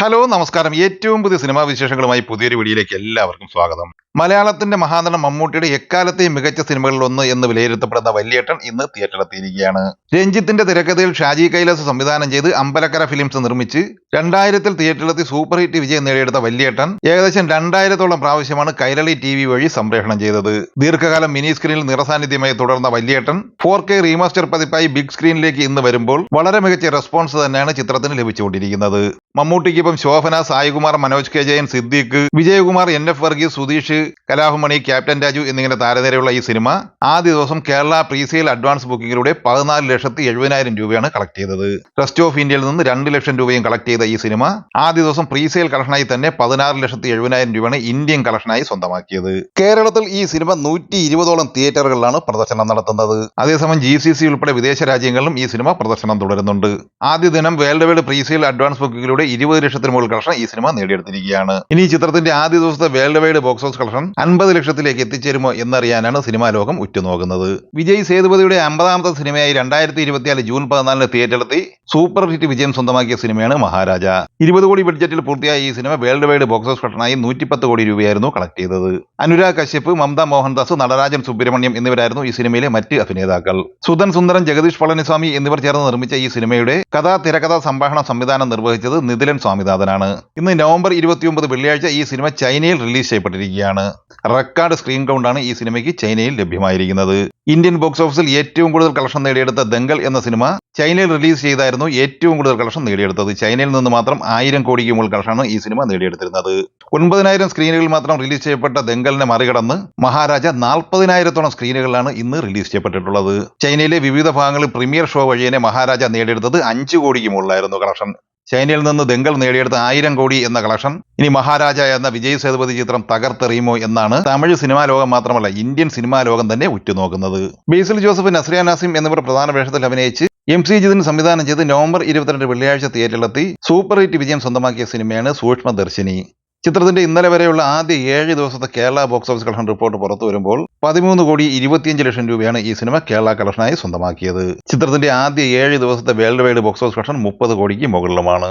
Hello നമസ്കാരം. ഏറ്റവും പുതിയ സിനിമാ വിശേഷങ്ങളുമായി പുതിയൊരു വീഡിയോയിലേക്ക് എല്ലാവർക്കും സ്വാഗതം. മലയാളത്തിന്റെ മഹാനടൻ മമ്മൂട്ടിയുടെ എക്കാലത്തെയും മികച്ച സിനിമകളിൽ ഒന്ന് എന്ന് വിലയിരുത്തപ്പെടുന്ന വല്യേട്ടൻ ഇന്ന് തിയേറ്ററിലെത്തിയിരിക്കുകയാണ്. രഞ്ജിത്തിന്റെ തിരക്കഥയിൽ ഷാജി കൈലാസ് സംവിധാനം ചെയ്ത് അമ്പലക്കര ഫിലിംസ് നിർമ്മിച്ച് രണ്ടായിരത്തിൽ തിയേറ്ററിലെത്തി സൂപ്പർ ഹിറ്റ് വിജയം നേടിയെടുത്ത വല്യേട്ടൻ ഏകദേശം രണ്ടായിരത്തോളം പ്രാവശ്യമാണ് കൈരളി ടി വി വഴി സംപ്രേഷണം ചെയ്തത്. ദീർഘകാലം മിനി സ്ക്രീനിൽ നിറസാന്നിധ്യമായി തുടർന്ന വല്യേട്ടൻ ഫോർ കെ റീമാസ്റ്റർ പതിപ്പായി ബിഗ് സ്ക്രീനിലേക്ക് ഇന്ന് വരുമ്പോൾ വളരെ മികച്ച റെസ്പോൺസ് തന്നെയാണ് ചിത്രത്തിന് ലഭിച്ചുകൊണ്ടിരിക്കുന്നത്. മമ്മൂട്ടിക്കൊപ്പം Shobana Saikumar Manoj K Jayan Siddique Vijayakumar N F Varghese Sudheesh കലാഹുമണി captain Raju എന്നിങ്ങനെ താരനിരയുള്ള ഈ സിനിമ ആദ്യ ദിവസം കേരള പ്രീസെയിൽ അഡ്വാൻസ് ബുക്കിംഗിലൂടെ പതിനാല് ലക്ഷത്തി എഴുപതിനായിരം രൂപയാണ് കളക്ട് ചെയ്തത്. ട്രസ്റ്റ് ഓഫ് ഇന്ത്യയിൽ നിന്ന് രണ്ട് ലക്ഷം രൂപയും കളക്ട് ചെയ്ത. ഈ സിനിമ ആദ്യ ദിവസം പ്രീസെയിൽ കളക്ഷനായി തന്നെ പതിനാറ് ലക്ഷത്തി എഴുപതിനായിരം രൂപയാണ് ഇന്ത്യൻ കളക്ഷനായി സ്വന്തമാക്കിയത്. കേരളത്തിൽ ഈ സിനിമ നൂറ്റി ഇരുപതോളം തിയേറ്ററുകളിലാണ് പ്രദർശനം നടത്തുന്നത്. അതേസമയം ജി സി സി ഉൾപ്പെടെ വിദേശ രാജ്യങ്ങളിലും ഈ സിനിമ പ്രദർശനം തുടരുന്നുണ്ട്. ആദ്യ ദിനം വേൾഡ് വൈഡ് പ്രീസെയിൽ അഡ്വാൻസ് ബുക്കിങ്ങിലൂടെ ഇരുപത് ലക്ഷത്തിന് മുകളിൽ കളക്ഷൻ ഈ സിനിമ നേടിയെടുത്തിരിക്കുകയാണ്. ഇനി ചിത്രത്തിന്റെ ആദ്യ ദിവസത്തെ world wide box office collection അൻപത് ലക്ഷത്തിലേക്ക് എത്തിച്ചേരുമോ എന്നറിയാനാണ് സിനിമാ ലോകം ഉറ്റുനോക്കുന്നത്. വിജയ് സേതുപതിയുടെ അമ്പതാമത്തെ സിനിമയായി രണ്ടായിരത്തി ഇരുപത്തിനാല് ജൂൺ പതിനാലിന് തിയേറ്ററിലെത്തി സൂപ്പർ ഹിറ്റ് വിജയം സ്വന്തമാക്കിയ സിനിമയാണ് മഹാരാജ. ഇരുപത് കോടി ബഡ്ജറ്റിൽ പൂർത്തിയായ ഈ cinema world wide box office കളക്ഷനായി നൂറ്റിപ്പത്ത് കോടി രൂപയായിരുന്നു കളക്ട് ചെയ്തത്. അനുരാഗ് കശ്യപ് മമത മോഹൻദാസ് നടരാജൻ സുബ്രഹ്മണ്യം എന്നിവരായിരുന്നു ഈ സിനിമയിലെ മറ്റ് അഭിനേതാക്കൾ. സുധൻ സുന്ദരൻ ജഗദീഷ് പളനിസ്വാമി എന്നിവർ ചേർന്ന് നിർമ്മിച്ച ഈ സിനിമയുടെ കഥാ തിരക്കഥ സംഭാഷണ സംവിധാനം നിർവഹിച്ചത് നിതിലൻ സ്വാമിനാഥനാണ്. ഇന്ന് നവംബർ ഇരുപത്തിയൊമ്പത് വെള്ളിയാഴ്ച ഈ സിനിമ ചൈനയിൽ റിലീസ് ചെയ്യപ്പെട്ടിരിക്കുകയാണ്. റെക്കോർഡ് സ്ക്രീൻ കൗണ്ടാണ് ഈ സിനിമയ്ക്ക് ചൈനയിൽ ലഭ്യമായിരിക്കുന്നത്. ഇന്ത്യൻ ബോക്സ് ഓഫീസിൽ ഏറ്റവും കൂടുതൽ കളക്ഷൻ നേടിയെടുത്ത ദംഗൽ എന്ന സിനിമ ചൈനയിൽ റിലീസ് ചെയ്തായിരുന്നു ഏറ്റവും കൂടുതൽ കളക്ഷൻ നേടിയെടുത്തത്. ചൈനയിൽ നിന്ന് മാത്രം ആയിരം കോടിക്ക് മുകളിൽ കളക്ഷനാണ് ഈ സിനിമ നേടിയെടുത്തിരുന്നത്. ഒൻപതിനായിരം സ്ക്രീനുകളിൽ മാത്രം റിലീസ് ചെയ്യപ്പെട്ട ദെങ്കലിനെ മറികടന്ന് മഹാരാജ നാൽപ്പതിനായിരത്തോളം സ്ക്രീനുകളിലാണ് ഇന്ന് റിലീസ് ചെയ്യപ്പെട്ടിട്ടുള്ളത്. ചൈനയിലെ വിവിധ ഭാഗങ്ങളിൽ പ്രീമിയർ ഷോ വഴിയെ മഹാരാജ നേടിയെടുത്തത് അഞ്ച് കോടിക്ക് മുകളിലായിരുന്നു കളക്ഷൻ. ചൈനയിൽ നിന്ന് ദെങ്കൽ നേടിയെടുത്ത ആയിരം കോടി എന്ന കളക്ഷൻ. ഇനി മഹാരാജ എന്ന വിജയ് സേതുപതി ചിത്രം തകർത്തെറിയുമോ എന്നാണ് തമിഴ് സിനിമാ ലോകം മാത്രമല്ല ഇന്ത്യൻ സിനിമാ ലോകം തന്നെ ഉറ്റുനോക്കുന്നത്. ബേസിൽ ജോസഫ് നസ്രിയ നാസിം എന്നിവർ പ്രധാന വേഷത്തിൽ അഭിനയിച്ച് എം സി ജിതിന് സംവിധാനം ചെയ്ത് നവംബർ ഇരുപത്തിരണ്ട് വെള്ളിയാഴ്ച തിയേറ്ററിലെത്തി സൂപ്പർ ഹിറ്റ് വിജയം സ്വന്തമാക്കിയ സിനിമയാണ് സൂക്ഷ്മദർശിനി ചിത്രത്തിന്റെ ഇന്നലെ വരെയുള്ള ആദ്യ ഏഴ് ദിവസത്തെ Kerala box office collection report പുറത്തു വരുമ്പോൾ പതിമൂന്ന് കോടി ഇരുപത്തിയഞ്ച് ലക്ഷം രൂപയാണ് ഈ സിനിമ കേരള കളക്ഷനായി സ്വന്തമാക്കിയത്. ചിത്രത്തിന്റെ ആദ്യ ഏഴ് ദിവസത്തെ world wide box office collection മുപ്പത് കോടിക്ക് മുകളിലുമാണ്.